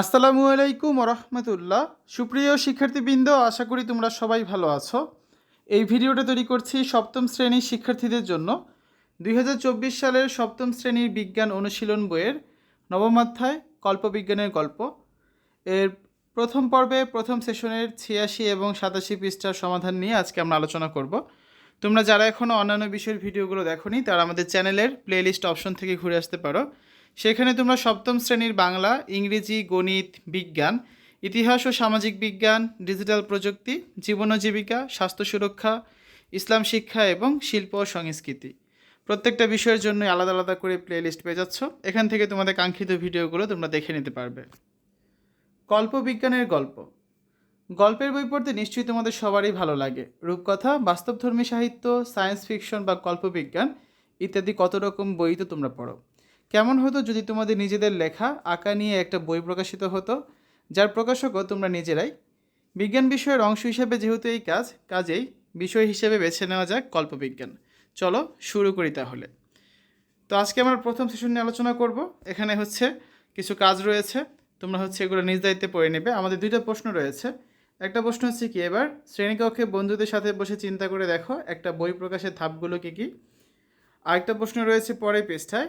আসসালামু আলাইকুম রহমতুল্লাহ সুপ্রিয় শিক্ষার্থীবৃন্দ, আশা করি তোমরা সবাই ভালো আছো। এই ভিডিওটা তৈরি করছি সপ্তম শ্রেণির শিক্ষার্থীদের জন্য। দুই হাজার চব্বিশ সালের সপ্তম শ্রেণির বিজ্ঞান অনুশীলন বইয়ের নবম অধ্যায়, কল্পবিজ্ঞানের গল্প। এর প্রথম পর্বে, প্রথম সেশনের ছিয়াশি এবং সাতাশি পৃষ্ঠার সমাধান নিয়ে আজকে আমরা আলোচনা করব। তোমরা যারা এখনও অন্যান্য বিষয়ের ভিডিওগুলো দেখোনি, তারা আমাদের চ্যানেলের প্লেলিস্ট অপশন থেকে ঘুরে আসতে পারো। সেখানে তোমরা সপ্তম শ্রেণির বাংলা, ইংরেজি, গণিত, বিজ্ঞান, ইতিহাস ও সামাজিক বিজ্ঞান, ডিজিটাল প্রযুক্তি, জীবন ও জীবিকা, স্বাস্থ্য সুরক্ষা, ইসলাম শিক্ষা এবং শিল্প ও সংস্কৃতি। প্রত্যেকটা বিষয়ের জন্য আলাদা আলাদা করে প্লেলিস্ট পেয়ে যাচ্ছ। এখান থেকে তোমাদের কাঙ্ক্ষিত ভিডিওগুলো তোমরা দেখে নিতে পারবে। কল্পবিজ্ঞানের গল্প। গল্পের বই পড়তে নিশ্চয়ই তোমাদের সবারই ভালো লাগে। রূপকথা, বাস্তবধর্মী সাহিত্য সায়েন্স ফিকশন বা কল্পবিজ্ঞান ইত্যাদি কত রকম বই তো তোমরা পড়ো। কেমন হতো যদি তোমাদের নিজেদের লেখা আঁকা নিয়ে একটা বই প্রকাশিত হতো, যার প্রকাশকও তোমরা নিজেরাই? বিজ্ঞান বিষয়ের অংশ হিসেবে যেহেতু এই কাজ, কাজেই বিষয় হিসেবে বেছে নেওয়া যাক কল্পবিজ্ঞান। চলো শুরু করি তাহলে। তো আজকে আমরা প্রথম সেশন নিয়ে আলোচনা করব। এখানে হচ্ছে কিছু কাজ রয়েছে, তোমরা হচ্ছে এগুলো নিজ দায়িত্বে পড়ে নেবে। আমাদের দুইটা প্রশ্ন রয়েছে। একটা প্রশ্ন হচ্ছে কি, এবার শ্রেণীকক্ষে বন্ধুদের সাথে বসে চিন্তা করে দেখো একটা বই প্রকাশের ধাপগুলো কী কী। আরেকটা প্রশ্ন রয়েছে পরের পৃষ্ঠায়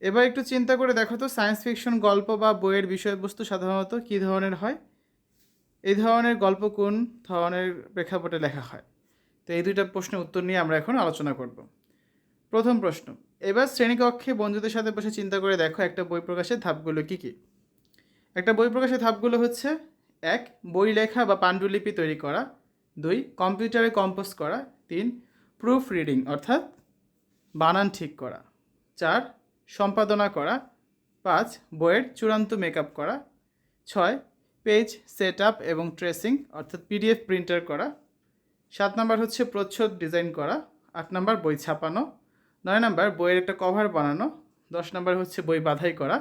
এবার একটু চিন্তা করে দেখো তো সায়েন্স ফিকশন গল্প বা বইয়ের বিষয়বস্তু সাধারণত কী ধরনের হয়? এই ধরনের গল্প কোন ধরনের প্রেক্ষাপটে লেখা হয়? তো এই দুইটা প্রশ্নের উত্তর নিয়ে আমরা এখন আলোচনা করব। প্রথম প্রশ্ন, এবার শ্রেণীকক্ষে বন্ধুদের সাথে বসে চিন্তা করে দেখো একটা বই প্রকাশের ধাপগুলো কী কী? একটা বই প্রকাশের ধাপগুলো হচ্ছে, এক, বই লেখা বা পাণ্ডুলিপি তৈরি করা। দুই, কম্পিউটারে কম্পোজ করা। তিন, প্রুফ রিডিং অর্থাৎ বানান ঠিক করা। চার সম্পাদনা করা। পাঁচ, বইয়ের চূড়ান্ত মেকআপ করা। ছয়, পেজ সেট আপ এবং ট্রেসিং, অর্থাৎ পিডিএফ প্রিন্টার করা। সাত নাম্বার হচ্ছে প্রচ্ছদ ডিজাইন করা। আট নাম্বার বই ছাপানো। নয় নাম্বার বইয়ের একটা কভার বানানো। দশ নাম্বার হচ্ছে বই বাধাই করা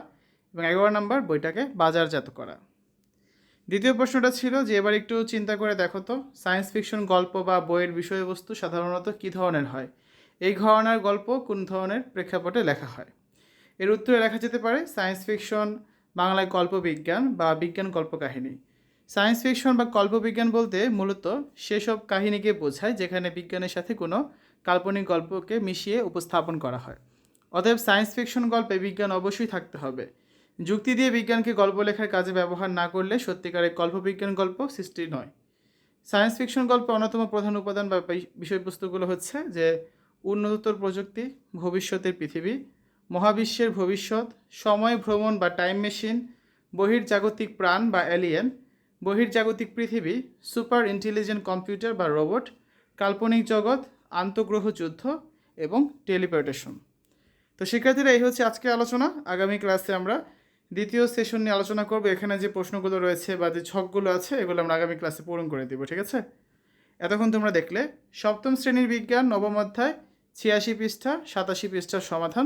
এবং এগারো নাম্বার বইটাকে বাজারজাত করা। দ্বিতীয় প্রশ্নটা ছিল যে এবার একটু চিন্তা করে দেখো তো, সায়েন্স ফিকশন গল্প বা বইয়ের বিষয়বস্তু সাধারণত কী ধরনের হয়? এই ঘরানার গল্প কোন ধরনের প্রেক্ষাপটে লেখা হয়? এর উত্তরে লেখা যেতে পারে সায়েন্স ফিকশন বাংলায় কল্পবিজ্ঞান বা বিজ্ঞান কল্পকাহিনী। সায়েন্স ফিকশন বা কল্পবিজ্ঞান বলতে মূলত সেসব কাহিনীকে বোঝায় যেখানে বিজ্ঞানের সাথে কোনো কাল্পনিক গল্পকে মিশিয়ে উপস্থাপন করা হয়। অতএব সায়েন্স ফিকশন গল্পে বিজ্ঞান অবশ্যই থাকতে হবে। যুক্তি দিয়ে বিজ্ঞানকে গল্প লেখার কাজে ব্যবহার না করলে সত্যিকারের কল্পবিজ্ঞান গল্প সৃষ্টি নয়। সায়েন্স ফিকশন গল্পে অন্যতম প্রধান উপাদান বা বিষয়বস্তুগুলো হচ্ছে যে উন্নততর প্রযুক্তি, ভবিষ্যতের পৃথিবী মহাবিশ্বের ভবিষ্যৎ, সময় ভ্রমণ বা টাইম মেশিন বহির্জাগতিক প্রাণ বা অ্যালিয়েন বহির্জাগতিক পৃথিবী সুপার ইন্টেলিজেন্ট কম্পিউটার বা রোবট কাল্পনিক জগৎ, আন্তঃগ্রহ যুদ্ধ এবং টেলিপোর্টেশন তো শিক্ষার্থীরা, এই হচ্ছে আজকের আলোচনা। আগামী ক্লাসে আমরা দ্বিতীয় সেশন নিয়ে আলোচনা করব। এখানে যে প্রশ্নগুলো রয়েছে বা যে ছকগুলো আছে, এগুলো আমরা আগামী ক্লাসে পূরণ করে দেবো, ঠিক আছে? এতক্ষণ তোমরা দেখলে সপ্তম শ্রেণির বিজ্ঞান, নবম অধ্যায়, ছিয়াশি পৃষ্ঠা, সাতাশি পৃষ্ঠার সমাধান।